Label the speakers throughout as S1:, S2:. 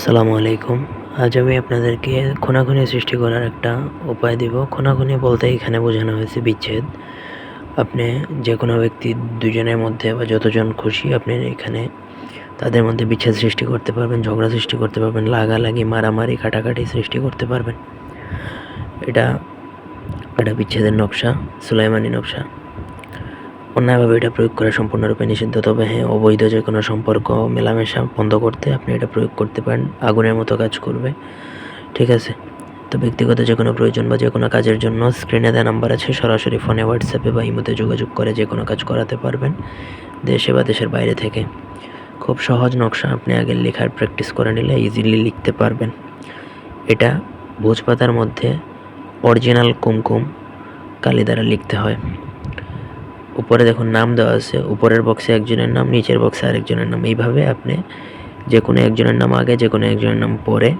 S1: আসসালামু আলাইকুম। আজ আমি আপনাদেরকে খুনাখুনি সৃষ্টি করার একটা উপায় দিব। খুনাখুনি বলতে এখানে বোঝানো হয়েছে বিচ্ছেদ। আপনি যে কোনো ব্যক্তি দুজনের মধ্যে বা যতজন খুশি আপনি এখানে তাদের মধ্যে বিচ্ছেদ সৃষ্টি করতে পারবেন, ঝগড়া সৃষ্টি করতে পারবেন, লাগালাগি, মারামারি কাটাকাটি সৃষ্টি করতে পারবেন। এটা এটা বিচ্ছেদের নকশা, সুলাইমানি নকশা। অন্যায়ভাবে এটা প্রয়োগ করা সম্পূর্ণরূপে নিষিদ্ধ, তবে হ্যাঁ অবৈধ যে কোনো সম্পর্ক মেলামেশা বন্ধ করতে আপনি এটা প্রয়োগ করতে পারেন, আগুনের মতো কাজ করবে। ঠিক আছে? তো ব্যক্তিগত যে কোনো প্রয়োজন বা যে কোনো কাজের জন্য স্ক্রিনে দেওয়া নাম্বার আছে, সরাসরি ফোনে হোয়াটসঅ্যাপে বা ইমোতে যোগাযোগ করে যে কোনো কাজ করাতে পারবেন, দেশে বা দেশের বাইরে থেকে। খুব সহজ নকশা, আপনি আগে লেখার প্র্যাকটিস করে নিলে ইজিলি লিখতে পারবেন। এটা ভোজপাতার মধ্যে অরিজিনাল কুমকুম কালি দ্বারা লিখতে হয়। উপরে দেখুন নাম দেওয়া আছে, উপরের বক্সে একজনের নাম, নিচের বক্সে আরেকজনের নাম। এইভাবে আপনি যে কোনো একজনের নাম আগে যে কোনো একজনের নাম পরে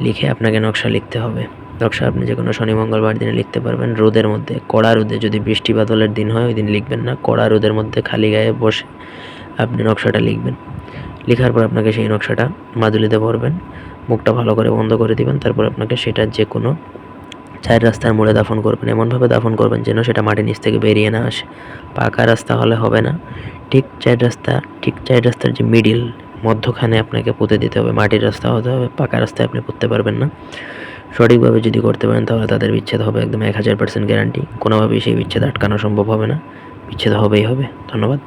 S1: লিখে আপনাকে নকশা লিখতে হবে। নকশা আপনি যে কোনো শনি, মঙ্গলবার দিনে লিখতে পারবেন। রোদের মধ্যে, কড়া রোদে যদি বৃষ্টি বাদলের দিন হয়, ওই দিন লিখবেন না। কড়া রোদের মধ্যে খালি গায়ে বসে আপনি নকশাটা লিখবেন। লেখার পর আপনাকে সেই নকশাটা মাদুলিতে ভরবেন। মুখটা ভালো করে বন্ধ করে দিবেন। তারপর আপনাকে সেটা যে কোনো চার রাস্তার মোড়ে দাফন করবেন, এমনভাবে দাফন করবেন যেন সেটা মাটির নিচ থেকে বেরিয়ে না আসে। পাকা রাস্তা হলে হবে না। ঠিক চার রাস্তা, ঠিক চার রাস্তার যে মিডিল মধ্যখানে আপনাকে পুঁতে দিতে হবে, মাটির রাস্তা হতে হবে, পাকা রাস্তায় আপনি পুঁততে পারবেন না। সঠিকভাবে যদি করতে পারেন তাহলে তাদের বিচ্ছেদ হবে একদম এক হাজার পার্সেন্ট গ্যারান্টি কোনোভাবেই সেই বিচ্ছেদ আটকানো সম্ভব হবে না। বিচ্ছেদ হবেই হবে। ধন্যবাদ।